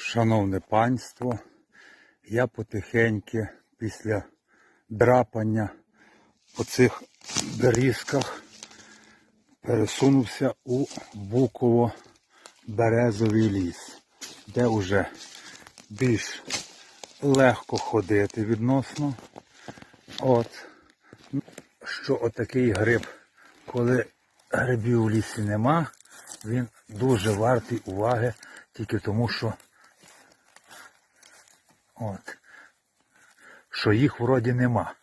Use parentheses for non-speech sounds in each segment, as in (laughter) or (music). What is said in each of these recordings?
Шановне панство, я потихеньки після драпання по цих доріжках пересунувся у Буково-Березовий ліс, де вже більш легко ходити відносно. От, що отакий гриб, коли грибів у лісі нема, він дуже вартий уваги тільки тому, що От. Що їх вроді нема.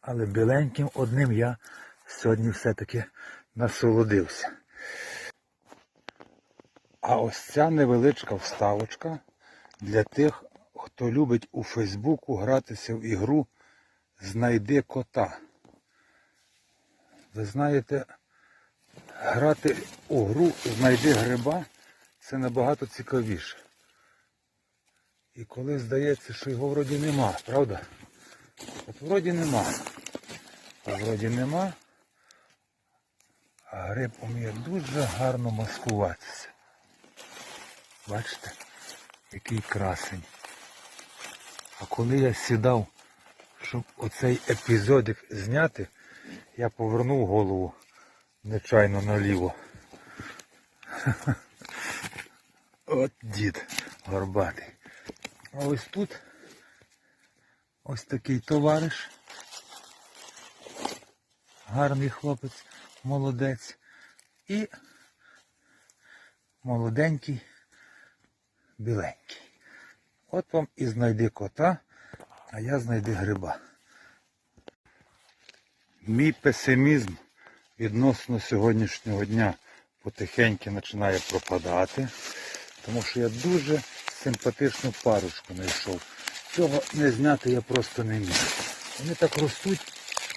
Але біленьким одним я сьогодні все-таки насолодився. А ось ця невеличка вставочка для тих, хто любить у Фейсбуку гратися в ігру Знайди кота. Ви знаєте, грати у гру Знайди гриба це набагато цікавіше. І коли здається, що його вроді нема, правда? От вроді нема. А вроді нема. А гриб уміє дуже гарно маскуватися. Бачите, який красень. А коли я сідав, щоб оцей епізодик зняти, я повернув голову нечайно наліво. (laughs) От дід горбатий. А ось тут ось такий товариш. Гарний хлопець, молодець. І молоденький, біленький. От вам і знайди кота, а я знайди гриба. Мій песимізм відносно сьогоднішнього дня потихеньки починає пропадати, тому що я дуже симпатичну парочку знайшов. Цього не зняти я просто не міг. Вони так ростуть,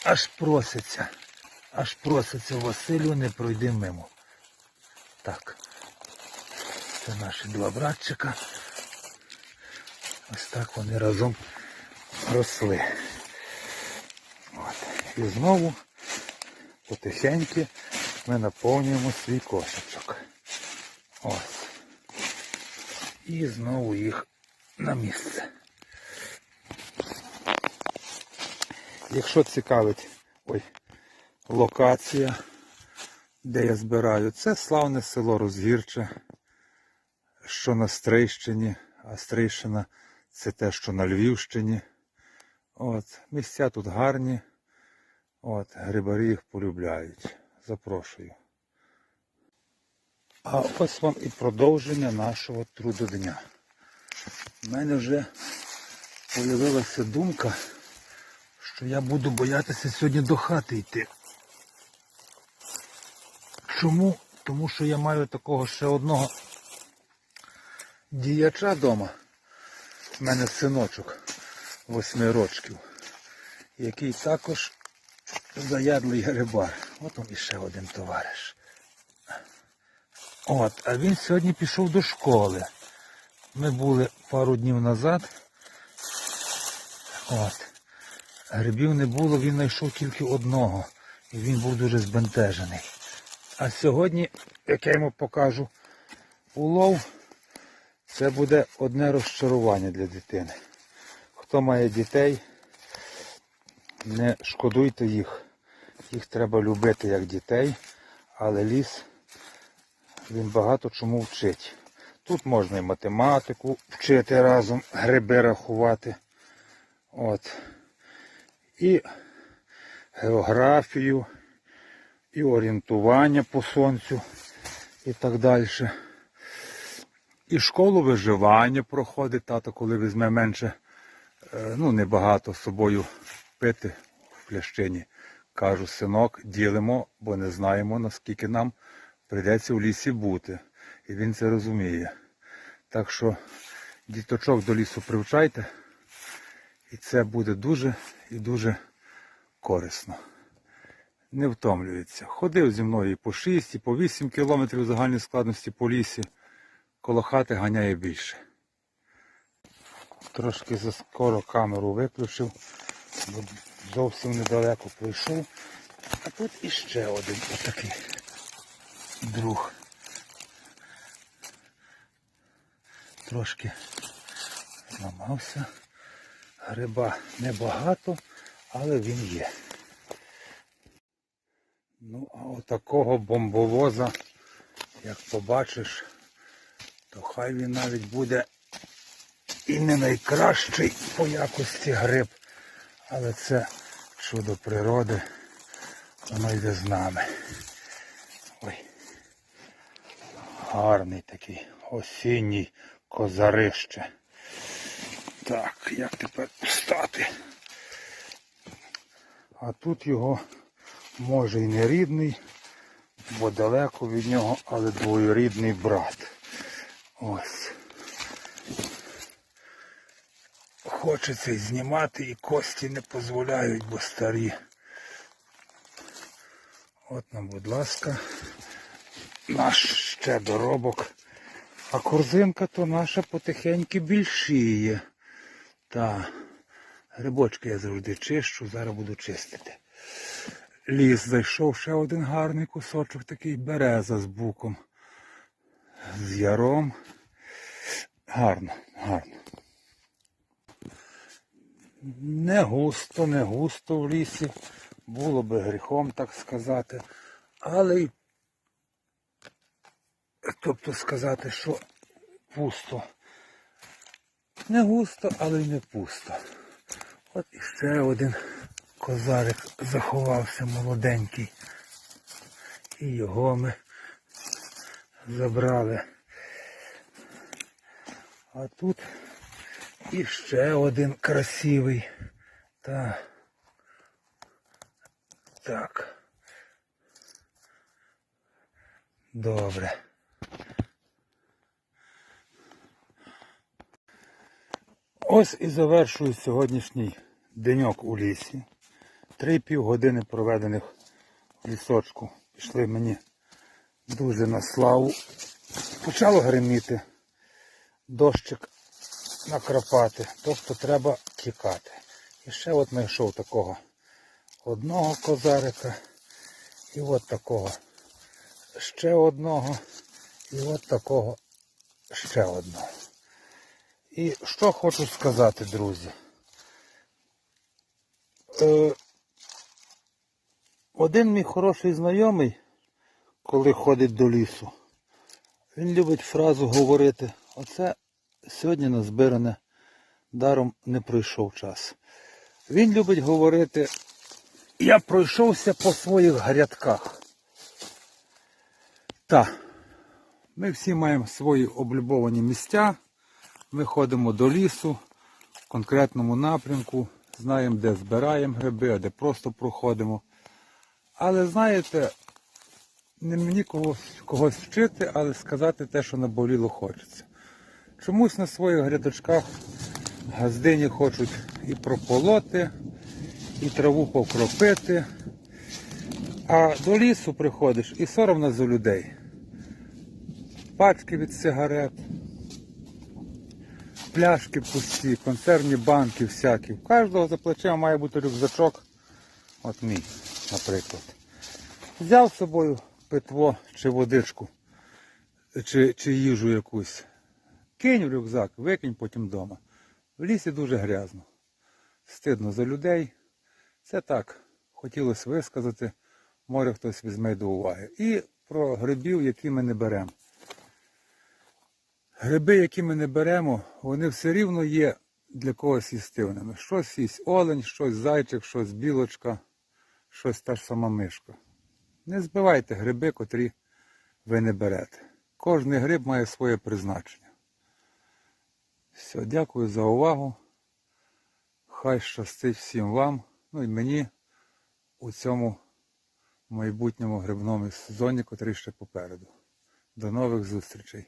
аж просяться. Аж просяться Василю, не пройди мимо. Так. Це наші два братчика. Ось так вони разом росли. От. І знову потихеньки ми наповнюємо свій кошечок. Ось. І знову їх на місце. Якщо цікавить ой, локація, де я збираю, це славне село Розгірче, що на Стрийщині, а Стрийщина це те, що на Львівщині. От, Місця тут гарні. От, Грибарі їх полюбляють. Запрошую. А ось вам і продовження нашого трудодня. У мене вже з'явилася думка, що я буду боятися сьогодні до хати йти. Чому? Тому що я маю такого ще одного діяча вдома. У мене синочок восьми рочків, який також заядлий грибар. От он іще один товариш. От, а він сьогодні пішов до школи. Ми були пару днів назад. От. Грибів не було, він знайшов тільки одного. І він був дуже збентежений. А сьогодні, як я йому покажу улов, це буде одне розчарування для дитини. Хто має дітей, не шкодуйте їх. Їх треба любити як дітей, але ліс він багато чому вчить. Тут можна і математику вчити разом, гриби рахувати. От. І географію, і орієнтування по сонцю і так далі. І школу виживання проходить, тато, коли візьме менше, е, ну небагато з собою пити в плящині. Кажу, синок, ділимо, бо не знаємо, наскільки нам прийдеться в лісі бути. І він це розуміє. Так що діточок до лісу привчайте, і це буде дуже і дуже корисно. Не втомлюється. Ходив зі мною і по 6, і по 8 кілометрів загальної складності по лісі. Коло хати ганяє більше. Трошки заскоро камеру виключив, бо зовсім недалеко пройшов. А тут іще один отакий друг. трошки зламався. Гриба небагато, але він є. Ну, а отакого бомбовоза, як побачиш, то хай він навіть буде і не найкращий по якості гриб, але це чудо природи, воно йде з нами. Ой. Гарний такий осінній козарище. Так, як тепер встати? А тут його може і не рідний, бо далеко від нього, але двоюрідний брат. Ось. Хочеться й знімати, і кості не дозволяють, бо старі. От нам, будь ласка, наш ще доробок. А корзинка то наша потихеньки більшіє. Та грибочки я завжди чищу, зараз буду чистити. Ліс зайшов ще один гарний кусочок, такий береза з буком. З яром. Гарно, гарно. Не густо, не густо в лісі. Було би гріхом, так сказати. Але й тобто сказати, що пусто. Не густо, але й не пусто. От іще один козарик заховався молоденький. І його ми забрали. А тут іще один красивий. Та так. Добре. Ось і завершую сьогоднішній деньок у лісі. Три півгодини проведених в лісочку. Пішли мені дуже на славу. Почало гриміти. Дощик накрапати. Тобто треба тікати. І ще от знайшов такого одного козарика. І от такого ще одного. І от такого ще одного. І що хочу сказати, друзі. Е, один мій хороший знайомий, коли ходить до лісу, він любить фразу говорити, оце сьогодні назбиране, даром не пройшов час. Він любить говорити, я пройшовся по своїх грядках. Так, ми всі маємо свої облюбовані місця. Ми ходимо до лісу в конкретному напрямку, знаємо, де збираємо гриби, а де просто проходимо. Але знаєте, не мені когось, когось вчити, але сказати те, що наболіло хочеться. Чомусь на своїх грядочках газдині хочуть і прополоти, і траву покропити. А до лісу приходиш і соромно за людей. Пачки від сигарет, пляшки пусті, консервні банки всякі. У кожного за плечем має бути рюкзачок. От мій, наприклад. Взяв з собою питво чи водичку, чи, чи їжу якусь. Кинь в рюкзак, викинь потім вдома. В лісі дуже грязно. Стидно за людей. Це так, хотілося висказати, може хтось візьме до уваги. І про грибів, які ми не беремо. Гриби, які ми не беремо, вони все рівно є для когось їстивними. Щось їсть олень, щось зайчик, щось білочка, щось та ж сама мишка. Не збивайте гриби, котрі ви не берете. Кожний гриб має своє призначення. Все, дякую за увагу. Хай щастить всім вам, ну і мені у цьому майбутньому грибному сезоні, котрий ще попереду. До нових зустрічей!